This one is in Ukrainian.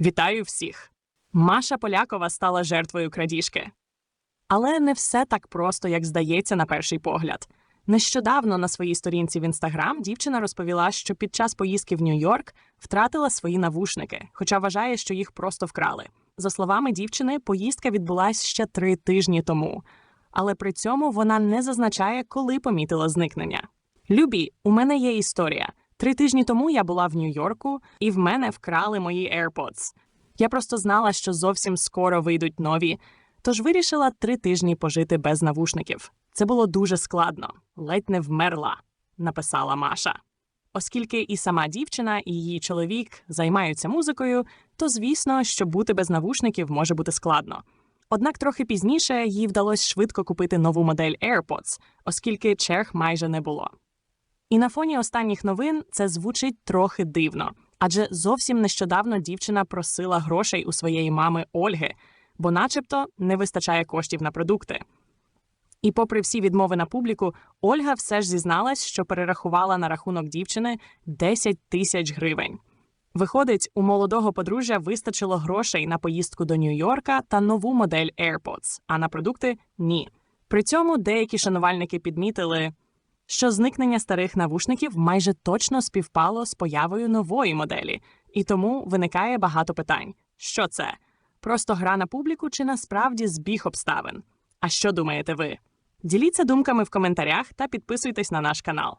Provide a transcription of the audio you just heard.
Вітаю всіх! Маша Полякова стала жертвою крадіжки. Але не все так просто, як здається на перший погляд. Нещодавно на своїй сторінці в інстаграм дівчина розповіла, що під час поїздки в Нью-Йорк втратила свої навушники, хоча вважає, що їх просто вкрали. За словами дівчини, поїздка відбулась ще три тижні тому, але при цьому вона не зазначає, коли помітила зникнення. Любі, у мене є історія. Три тижні тому я була в Нью-Йорку, і в мене вкрали мої AirPods. Я просто знала, що зовсім скоро вийдуть нові, тож вирішила три тижні пожити без навушників. Це було дуже складно, ледь не вмерла, написала Маша. Оскільки і сама дівчина, і її чоловік займаються музикою, то звісно, що бути без навушників може бути складно. Однак трохи пізніше їй вдалося швидко купити нову модель AirPods, оскільки черг майже не було. І на фоні останніх новин це звучить трохи дивно, адже зовсім нещодавно дівчина просила грошей у своєї мами Ольги, бо, начебто, не вистачає коштів на продукти. І, попри всі відмови на публіку, Ольга все ж зізналась, що перерахувала на рахунок дівчини 10 тисяч гривень. Виходить, у молодого подружжя вистачило грошей на поїздку до Нью-Йорка та нову модель AirPods, а на продукти ні. При цьому деякі шанувальники підмітили, що зникнення старих навушників майже точно співпало з появою нової моделі, і тому виникає багато питань: що це? Просто гра на публіку чи насправді збіг обставин? А що думаєте ви? Діліться думками в коментарях та підписуйтесь на наш канал.